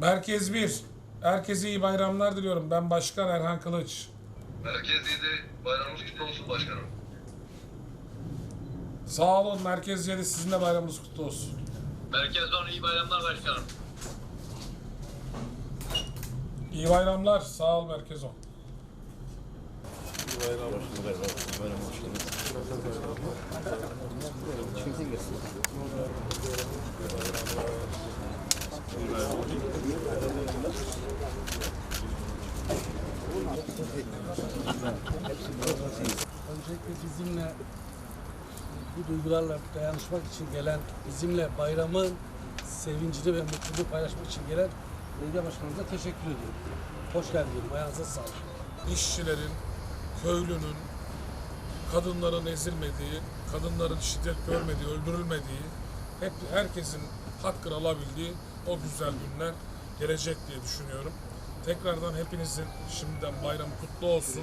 Merkez 1. Herkese iyi bayramlar diliyorum. Ben Başkan Erhan Kılıç. Merkez 7 bayramınız kutlu olsun başkanım. Sağ olun. Merkez 7 sizin de bayramınız kutlu olsun. Merkez 10 iyi bayramlar başkanım. İyi bayramlar. Sağ ol Merkez 10. Öncelikle bizimle bu duygularla dayanışmak için gelen, bizimle bayramın sevincini ve mutluluğu paylaşmak için gelen belediye başkanımıza teşekkür ediyorum. Hoş geldin diyorum. Ayağınıza sağlık. İşçilerin, köylünün, kadınların ezilmediği, kadınların şiddet görmediği, öldürülmediği, hep herkesin hakkını alabildiği o güzel günler gelecek diye düşünüyorum. Tekrardan hepinizin şimdiden bayramı kutlu olsun.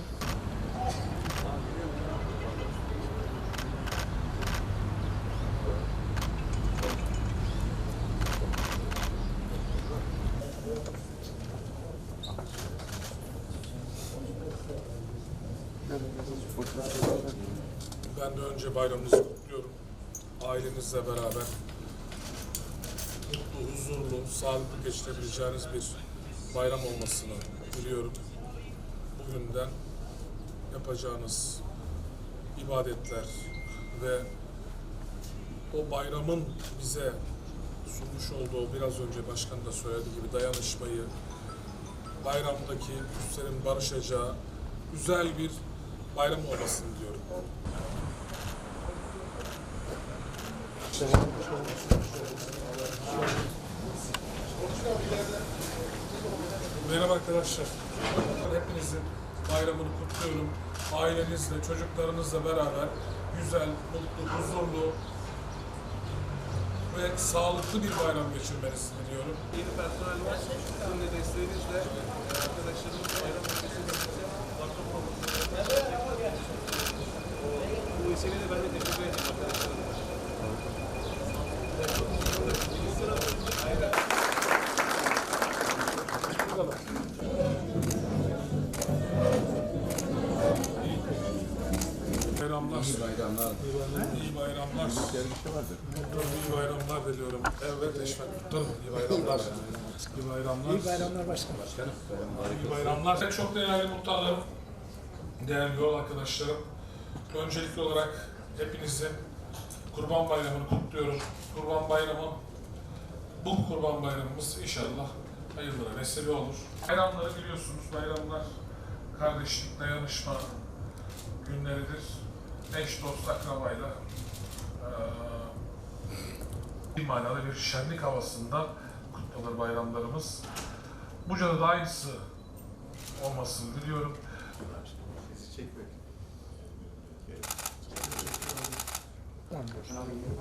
Ben de önce bayramınızı kutluyorum. Ailenizle beraber mutlu, huzurlu, sağlıklı geçirebileceğiniz bir bayram olmasını diliyorum. Bugünden yapacağınız ibadetler ve o bayramın bize sunmuş olduğu biraz önce başkan da söylediği gibi dayanışmayı, bayramdaki küslerin barışacağı güzel bir bayram olmasını diliyorum. Merhaba arkadaşlar. Hepinizin bayramını kutluyorum. Ailenizle, çocuklarınızla beraber güzel, mutlu, huzurlu ve sağlıklı bir bayram geçirmenizi diliyorum. Yeni personel var. Sizin de desteğinizle e, arkadaşlarımız bayram Bayramlar. İyi bayramlar. İyi bayramlar. İyi bayramlar diliyorum. Evet Eşmet Kutlarım. İyi bayramlar. İyi bayramlar. İyi bayramlar başkanım. İyi bayramlar. Çok değerli muhtarlarım, değerli yol arkadaşlarım. Öncelikli olarak hepinizin Kurban Bayramı'nı kutluyorum. Kurban Bayramı, bu Kurban Bayramımız inşallah hayırlara vesile olur. Bayramları biliyorsunuz, bayramlar kardeşlik, dayanışma günleridir. Eş, dost, akrabayla eee, bir manada bir şenlik havasında kutlanır bayramlarımız. Buca'da da aynısı olmasını diliyorum.